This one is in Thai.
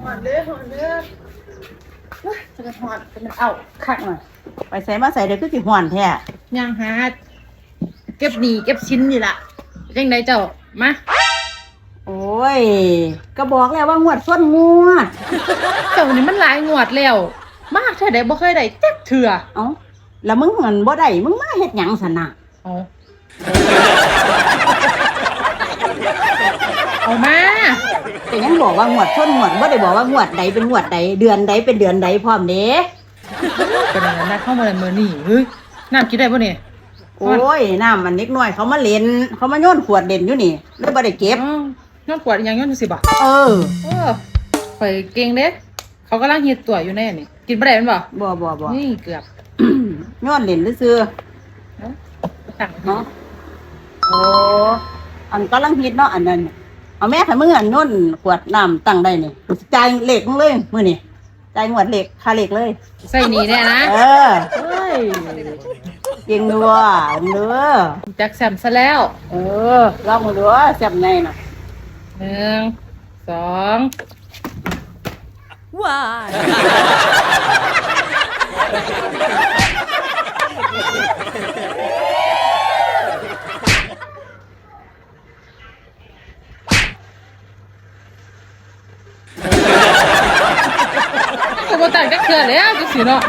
หอนเลยหอนเลยเฮ้ยจะกระหอนจะมันเอาคักหน่อยไปใส่มาใส่เดี๋ยวคือสิห่อนแท้ย่างหาเก็บหนีเก็บชิ้นนี่ล่ะยังไงเจ้ามาโอ้ยก็บอกแล้วว่างวดส้นงวดเจ้านี่มันหลายงวดแล้ว มากเท่าใดบ่เคยได้จักเถื่อเอ้าแล้วมึงเหมือนบ่ได้มึงมาเฮ็ดหยังสนะเอาเอามา แต่ยัง บอกว่างวดส้นงวดบ่ได้บอกว่างวดใดเป็นงวดใดเดือนใดเป็นเดือนใดพร้อมเด้เป็นอย่างนั้นนะเข้ามาในมือนี่เฮ้ยน้ำกินได้ปะเนี่ยโอ้ยน้ำมันเล็กน้อยเขามาเล่นเขามาโยนขวดเด่นอยู่นี่เลยบ่ได้เก็บอ้าวย้อนขวดอีกอยังย้อนสิบ่ะเออเออข่อยเก่งเด้เขากำลังเฮ็ดตัวอยู่แน่นี่กินบ่ได้แมันบ่บ่บ่บ่นี่เกือบโยนเล่นซื่อเอ้าตั้งๆเนาะโอ้อันกำลังฮิตเนาะอันนั้น เอาแม่ให้มึงอันโยนขวดน้ำตั้งได้นี่กูสิจ่ายเลขมึงเลยมื้อนี่จ่ายงวดเลขค่าเลขเลย ใส่นี่แน่นะเออเฮ้ยเก่งนัวเด้อจักแซมซะแล้วเออลองมาดูว่าแซ่บไงน่ะหนึ่งสองก็ บ่ต่างจักเทื่อแล้วจังซี่เนาะ